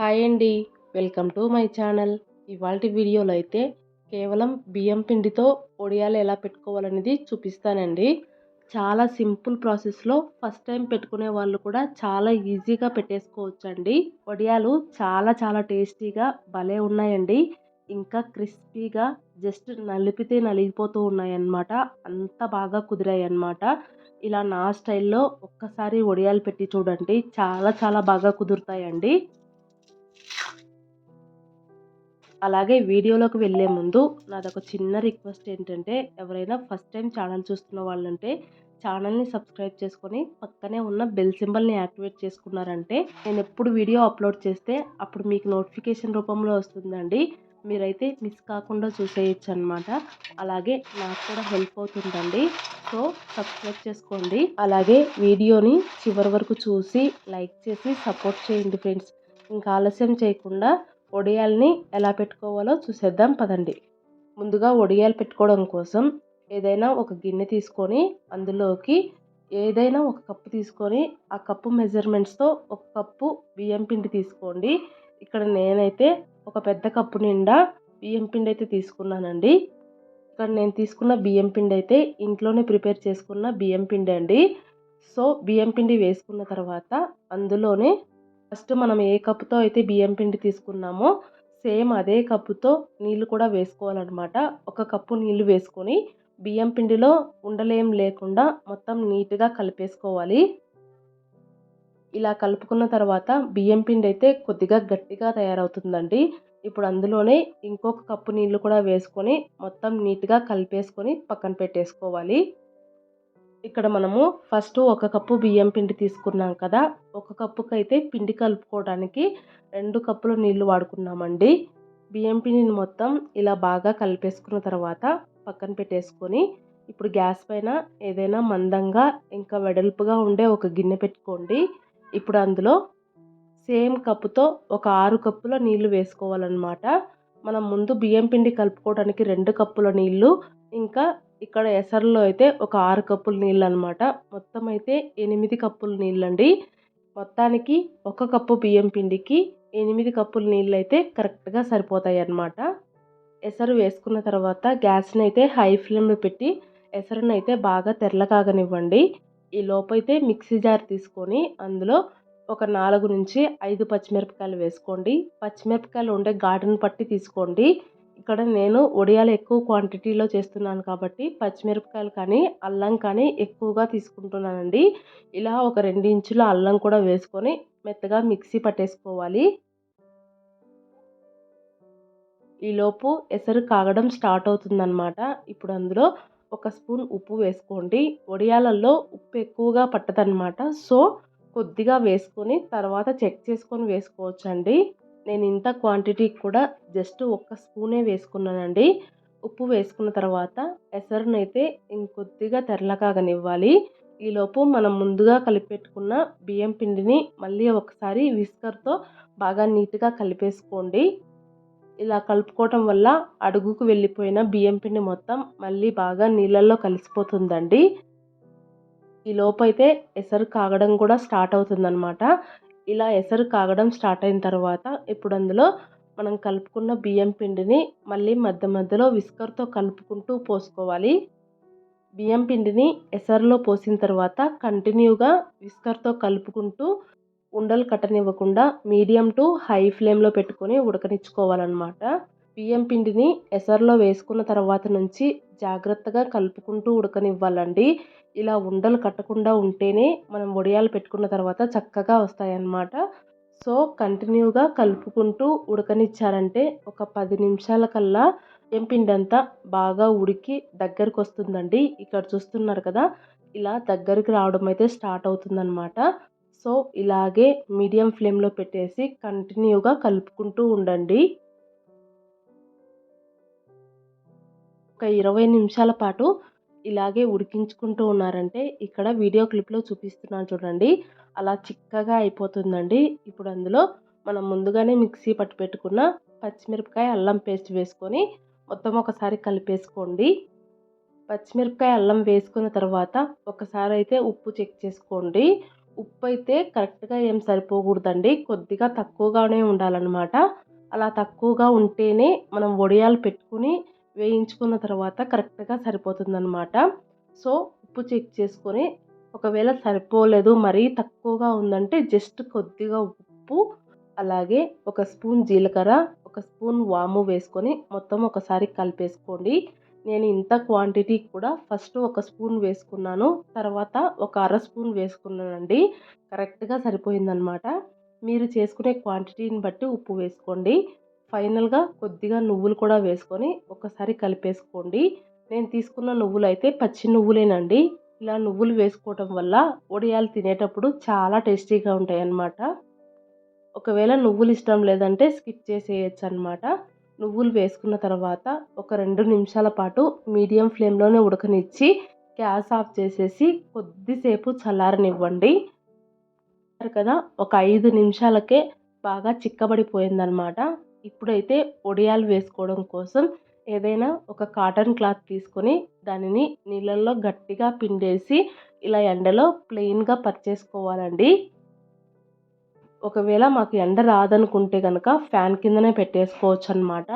Hi అండి. Welcome to my channel. ఇవాళ వీడియోలో అయితే కేవలం బియ్యం పిండితో వడియాలు ఎలా పెట్టుకోవాలనేది చూపిస్తానండి. చాలా సింపుల్ ప్రాసెస్లో ఫస్ట్ టైం పెట్టుకునే వాళ్ళు కూడా చాలా ఈజీగా పెట్టేసుకోవచ్చండి. వడియాలు చాలా చాలా టేస్టీగా భలే ఉన్నాయండి. ఇంకా క్రిస్పీగా జస్ట్ నలిపితే నలిగిపోతూ ఉన్నాయన్నమాట. అంత బాగా కుదిరాయి అన్నమాట ఇలా నా స్టైల్లో ఒక్కసారి వడియాలు పెట్టి చూడండి. చాలా చాలా బాగా కుదురుతాయండి. అలాగే వీడియోలోకి వెళ్ళే ముందు నాదొక చిన్న రిక్వెస్ట్ ఏంటంటే ఎవరైనా ఫస్ట్ టైం ఛానల్ చూస్తున్న వాళ్ళంటే ఛానల్ని సబ్స్క్రైబ్ చేసుకొని పక్కనే ఉన్న బెల్ సింబల్ని యాక్టివేట్ చేసుకున్నారంటే నేను ఎప్పుడు వీడియో అప్లోడ్ చేస్తే అప్పుడు మీకు నోటిఫికేషన్ రూపంలో వస్తుందండి. మీరైతే మిస్ కాకుండా చూసేయచ్చు అనమాట అలాగే నాకు కూడా హెల్ప్ అవుతుందండి. సో సబ్స్క్రైబ్ చేసుకోండి. అలాగే వీడియోని చివరి వరకు చూసి లైక్ చేసి సపోర్ట్ చేయండి ఫ్రెండ్స్. ఇంకా ఆలస్యం చేయకుండా వడియాల్ని ఎలా పెట్టుకోవాలో చూసేద్దాం పదండి. ముందుగా వడియాలు పెట్టుకోవడం కోసం ఏదైనా ఒక గిన్నె తీసుకొని అందులోకి ఏదైనా ఒక కప్పు తీసుకొని ఆ కప్పు మెజర్మెంట్స్తో ఒక కప్పు బియ్యం పిండి తీసుకోండి. ఇక్కడ నేనైతే ఒక పెద్ద కప్పు నిండా బియ్యం పిండి అయితే తీసుకున్నానండి. ఇక్కడ నేను తీసుకున్న బియ్యం పిండి అయితే ఇంట్లోనే ప్రిపేర్ చేసుకున్న బియ్యం పిండి అండి. సో బియ్యం పిండి వేసుకున్న తర్వాత అందులోనే ఫస్ట్ మనం ఏ కప్పుతో అయితే బియ్యం పిండి తీసుకున్నామో సేమ్ అదే కప్పుతో నీళ్ళు కూడా వేసుకోవాలన్నమాట. ఒక కప్పు నీళ్ళు వేసుకొని బియ్యం పిండిలో ఉండలేం లేకుండా మొత్తం నీట్గా కలిపేసుకోవాలి. ఇలా కలుపుకున్న తర్వాత బియ్యం పిండి అయితే కొద్దిగా గట్టిగా తయారవుతుందండి. ఇప్పుడు అందులోనే ఇంకొక కప్పు నీళ్ళు కూడా వేసుకొని మొత్తం నీట్గా కలిపేసుకొని పక్కన పెట్టేసుకోవాలి. ఇక్కడ మనము ఫస్ట్ ఒక కప్పు బియ్యం పిండి తీసుకున్నాం కదా ఒక కప్పుకి అయితే పిండి కలుపుకోవడానికి రెండు కప్పులు నీళ్ళు వాడుకున్నామండి. బియ్యం పిండిని మొత్తం ఇలా బాగా కలిపేసుకున్న తర్వాత పక్కన పెట్టేసుకొని ఇప్పుడు గ్యాస్ పైన ఏదైనా మందంగా ఇంకా వెడల్పుగా ఉండే ఒక గిన్నె పెట్టుకోండి. ఇప్పుడు అందులో సేమ్ కప్పుతో ఒక ఆరు కప్పుల నీళ్ళు వేసుకోవాలన్నమాట. మనం ముందు బియ్యం పిండి కలుపుకోవడానికి రెండు కప్పుల నీళ్ళు ఇంకా ఇక్కడ ఎసరులో అయితే ఒక ఆరు కప్పుల నీళ్ళు అనమాట మొత్తం అయితే ఎనిమిది కప్పుల నీళ్ళండి. మొత్తానికి ఒక కప్పు బియ్యం పిండికి ఎనిమిది కప్పుల నీళ్ళు అయితే కరెక్ట్గా సరిపోతాయి అన్నమాట ఎసరు వేసుకున్న తర్వాత గ్యాస్ని అయితే హై ఫ్లేమ్లో పెట్టి ఎసరును అయితే బాగా తెల్లకాగనివ్వండి ఈ లోపైతే మిక్సీ జార్ తీసుకొని అందులో ఒక నాలుగు నుంచి ఐదు పచ్చిమిరపకాయలు వేసుకోండి. పచ్చిమిరపకాయలు ఉండే ఘాటును పట్టి తీసుకోండి. ఇక్కడ నేను వడియాలు ఎక్కువ క్వాంటిటీలో చేస్తున్నాను కాబట్టి పచ్చిమిరపకాయలు కానీ అల్లం కానీ ఎక్కువగా తీసుకుంటున్నానండి. ఇలా ఒక రెండు ఇంచుల అల్లం కూడా వేసుకొని మెత్తగా మిక్సీ పట్టేసుకోవాలి. ఈలోపు ఎసరు కాగడం స్టార్ట్ అవుతుందన్నమాట. ఇప్పుడు అందులో ఒక స్పూన్ ఉప్పు వేసుకోండి. వడియాలల్లో ఉప్పు ఎక్కువగా పట్టదనమాట సో కొద్దిగా వేసుకొని తర్వాత చెక్ చేసుకొని వేసుకోవచ్చండి. నేను ఇంత క్వాంటిటీకి కూడా జస్ట్ ఒక్క స్పూనే వేసుకున్నానండి. ఉప్పు వేసుకున్న తర్వాత ఎసరునైతే ఇంకొద్దిగా తెరలకాగనివ్వాలి. ఈలోపు మనం ముందుగా కలిపెట్టుకున్న బియ్యం పిండిని మళ్ళీ ఒకసారి విస్కర్తో బాగా నీట్గా కలిపేసుకోండి. ఇలా కలుపుకోవటం వల్ల అడుగుకు వెళ్ళిపోయిన బియ్యం పిండి మొత్తం మళ్ళీ బాగా నీళ్ళల్లో కలిసిపోతుందండి. ఈ లోపైతే ఎసరు కాగడం కూడా స్టార్ట్ అవుతుందన్నమాట. ఇలా ఎసరు కాగడం స్టార్ట్ అయిన తర్వాత ఇప్పుడు అందులో మనం కలుపుకున్న బియ్యం పిండిని మళ్ళీ మధ్య మధ్యలో విస్కర్తో కలుపుకుంటూ పోసుకోవాలి. బియ్యం పిండిని ఎసరులో పోసిన తర్వాత కంటిన్యూగా విస్కర్తో కలుపుకుంటూ ఉండలు కట్టనివ్వకుండా మీడియం టు హై ఫ్లేమ్లో పెట్టుకొని ఉడకనిచ్చుకోవాలన్నమాట. బియ్యం పిండిని ఎసర్లో వేసుకున్న తర్వాత నుంచి జాగ్రత్తగా కలుపుకుంటూ ఉడకనివ్వాలండి. ఇలా ఉండలు కట్టకుండా ఉంటేనే మనం వడియాలు పెట్టుకున్న తర్వాత చక్కగా వస్తాయన్నమాట. సో కంటిన్యూగా కలుపుకుంటూ ఉడకనిచ్చారంటే ఒక పది నిమిషాల కల్లా ఎంపిండంతా పిండి అంతా బాగా ఉడికి దగ్గరకు వస్తుందండి ఇక్కడ చూస్తున్నారు కదా ఇలా దగ్గరికి రావడం అయితే స్టార్ట్ అవుతుందన్నమాట. సో ఇలాగే మీడియం ఫ్లేమ్లో పెట్టేసి కంటిన్యూగా కలుపుకుంటూ ఉండండి. ఒక ఇరవై నిమిషాల పాటు ఇలాగే ఉడికించుకుంటూ ఉన్నారంటే ఇక్కడ వీడియో క్లిప్లో చూపిస్తున్నాను చూడండి. అలా చిక్కగా అయిపోతుందండి. ఇప్పుడు అందులో మనం ముందుగానే మిక్సీ పట్టు పెట్టుకున్న పచ్చిమిరపకాయ అల్లం పేస్ట్ వేసుకొని మొత్తం ఒకసారి కలిపేసుకోండి. పచ్చిమిరపకాయ అల్లం వేసుకున్న తర్వాత ఒకసారి అయితే ఉప్పు చెక్ చేసుకోండి. ఉప్పు అయితే కరెక్ట్గా ఏం సరిపోకూడదండి. కొద్దిగా తక్కువగానే ఉండాలన్నమాట. అలా తక్కువగా ఉంటేనే మనం వడియాలు పెట్టుకుని వేయించుకున్న తర్వాత కరెక్ట్గా సరిపోతుందన్నమాట. సో ఉప్పు చెక్ చేసుకొని ఒకవేళ సరిపోలేదు మరీ తక్కువగా ఉందంటే జస్ట్ కొద్దిగా ఉప్పు అలాగే ఒక స్పూన్ జీలకర్ర ఒక స్పూన్ వాము వేసుకొని మొత్తం ఒకసారి కలిపేసుకోండి. నేను ఇంత క్వాంటిటీ కూడా ఫస్ట్ ఒక స్పూన్ వేసుకున్నాను తర్వాత ఒక అర స్పూన్ వేసుకున్నానండి. కరెక్ట్గా సరిపోయిందనమాట మీరు చేసుకునే క్వాంటిటీని బట్టి ఉప్పు వేసుకోండి. ఫైనల్గా కొద్దిగా నువ్వులు కూడా వేసుకొని ఒకసారి కలిపేసుకోండి. నేను తీసుకున్న నువ్వులు అయితే పచ్చి నువ్వులేనండి. ఇలా నువ్వులు వేసుకోవటం వల్ల వడియాలు తినేటప్పుడు చాలా టేస్టీగా ఉంటాయి అన్నమాట ఒకవేళ నువ్వులు ఇష్టం లేదంటే స్కిప్ చేసేయచ్చు అనమాట నువ్వులు వేసుకున్న తర్వాత ఒక రెండు నిమిషాల పాటు మీడియం ఫ్లేమ్లోనే ఉడకనిచ్చి గ్యాస్ ఆఫ్ చేసేసి కొద్దిసేపు చల్లారనివ్వండి. కదా ఒక ఐదు నిమిషాలకే బాగా చిక్కబడిపోయిందనమాట ఇప్పుడైతే ఒడియాలు వేసుకోవడం కోసం ఏదైనా ఒక కాటన్ క్లాత్ తీసుకొని దానిని నీళ్ళల్లో గట్టిగా పిండేసి ఇలా ఎండలో ప్లెయిన్గా పర్చేసుకోవాలండి. ఒకవేళ మాకు ఎండ రాదనుకుంటే కనుక ఫ్యాన్ కిందనే పెట్టేసుకోవచ్చు అనమాట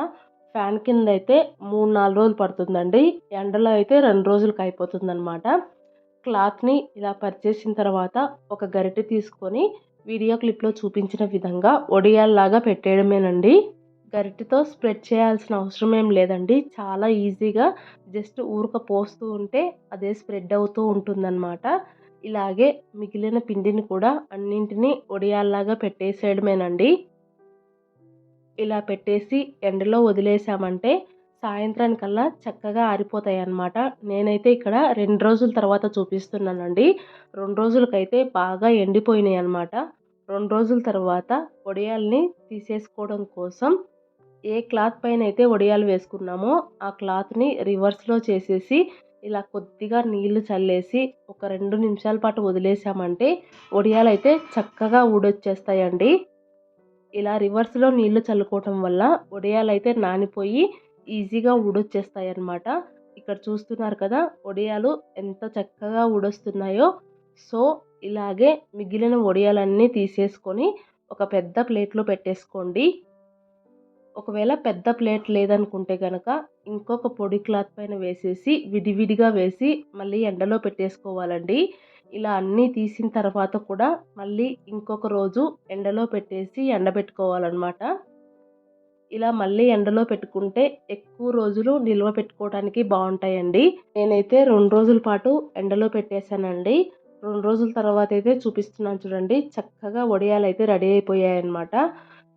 ఫ్యాన్ కింద అయితే మూడు నాలుగు రోజులు పడుతుందండి. ఎండలో అయితే రెండు రోజులకి అయిపోతుందన్నమాట. క్లాత్ని ఇలా పరిచేసిన తర్వాత ఒక గరిటె తీసుకొని వీడియో క్లిప్లో చూపించిన విధంగా ఒడియాల్లాగా పెట్టేయడమేనండి. గరిటెతో స్ప్రెడ్ చేయాల్సిన అవసరం ఏం లేదండి. చాలా ఈజీగా జస్ట్ ఊరక పోస్తూ ఉంటే అదే స్ప్రెడ్ అవుతూ ఉంటుందన్నమాట. ఇలాగే మిగిలిన పిండిని కూడా అన్నింటినీ ఒడియాల్లాగా పెట్టేసేయడమేనండి. ఇలా పెట్టేసి ఎండలో వదిలేసామంటే సాయంత్రానికల్లా చక్కగా ఆరిపోతాయి అన్నమాట నేనైతే ఇక్కడ రెండు రోజుల తర్వాత చూపిస్తున్నానండి. రెండు రోజులకైతే బాగా ఎండిపోయినాయి అన్నమాట రెండు రోజుల తర్వాత వడియాల్ని తీసేసుకోవడం కోసం ఏ క్లాత్ పైన అయితే వడియాలు వేసుకున్నామో ఆ క్లాత్ని రివర్స్లో చేసేసి ఇలా కొద్దిగా నీళ్ళు చల్లేసి ఒక రెండు నిమిషాల పాటు వదిలేసామంటే వడియాలు అయితే చక్కగా ఊడొచ్చేస్తాయండి. ఇలా రివర్స్లో నీళ్ళు చల్లుకోవటం వల్ల వడియాలు అయితే నానిపోయి ఈజీగా ఊడొచ్చేస్తాయి అన్నమాట ఇక్కడ చూస్తున్నారు కదా వడియాలు ఎంత చక్కగా ఊడొస్తున్నాయో. సో ఇలాగే మిగిలిన వడియాలన్నీ తీసేసుకొని ఒక పెద్ద ప్లేట్లో పెట్టేసుకోండి. ఒకవేళ పెద్ద ప్లేట్ లేదనుకుంటే కనుక ఇంకొక పొడి క్లాత్ పైన వేసేసి విడివిడిగా వేసి మళ్ళీ ఎండలో పెట్టేసుకోవాలండి. ఇలా అన్నీ తీసిన తర్వాత కూడా మళ్ళీ ఇంకొక రోజు ఎండలో పెట్టేసి ఎండబెట్టుకోవాలన్నమాట. ఇలా మళ్ళీ ఎండలో పెట్టుకుంటే ఎక్కువ రోజులు నిల్వ పెట్టుకోవడానికి బాగుంటాయండి. నేనైతే రెండు రోజుల పాటు ఎండలో పెట్టేశానండి. రెండు రోజుల తర్వాత అయితే చూపిస్తున్నాను చూడండి. చక్కగా వడియాలు అయితే రెడీ అయిపోయాయన్నమాట.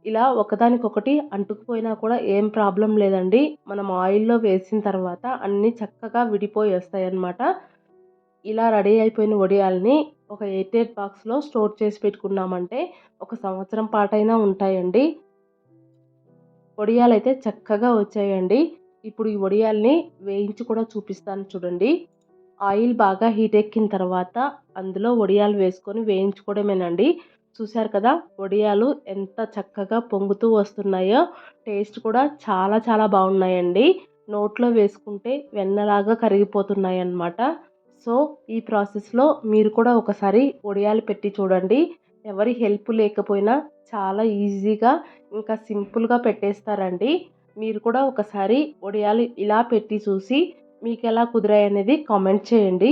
ఇలా ఒకదానికొకటి అంటుకుపోయినా కూడా ఏం ప్రాబ్లం లేదండి. మనం ఆయిల్లో వేసిన తర్వాత అన్నీ చక్కగా విడిపోయి వస్తాయన్నమాట. ఇలా రెడీ అయిపోయిన వడియాల్ని ఒక ఎయిట్ ఎయిట్ బాక్స్లో స్టోర్ చేసి పెట్టుకున్నామంటే ఒక సంవత్సరం పాటైనా ఉంటాయండి. వడియాలు అయితే చక్కగా వచ్చాయండి. ఇప్పుడు ఈ వడియాల్ని వేయించి కూడా చూపిస్తాను చూడండి. ఆయిల్ బాగా హీట్ ఎక్కిన తర్వాత అందులో వడియాలు వేసుకొని వేయించుకోవడమేనండి. చూశారు కదా వడియాలు ఎంత చక్కగా పొంగుతూ వస్తున్నాయో టేస్ట్ కూడా చాలా చాలా బాగున్నాయండి. నోట్లో వేసుకుంటే వెన్నలాగా కరిగిపోతున్నాయి అన్నమాట సో ఈ ప్రాసెస్లో మీరు కూడా ఒకసారి వడియాలు పెట్టి చూడండి. ఎవరి హెల్ప్ లేకపోయినా చాలా ఈజీగా ఇంకా సింపుల్గా పెట్టేస్తారండి. మీరు కూడా ఒకసారి వడియాలు ఇలా పెట్టి చూసి మీకు ఎలా కుదిరాయి అనేది కామెంట్ చేయండి.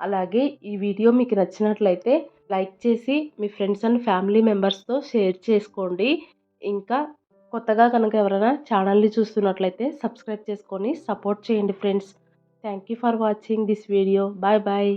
అలాగే ఈ వీడియో మీకు నచ్చినట్లయితే లైక్ చేసి మీ ఫ్రెండ్స్ అండ్ ఫ్యామిలీ మెంబర్స్తో షేర్ చేసుకోండి. ఇంకా కొత్తగా కనుక ఎవరైనా ఛానల్ని చూస్తున్నట్లయితే సబ్స్క్రైబ్ చేసుకొని సపోర్ట్ చేయండి friends. Thank you for watching this video. Bye bye.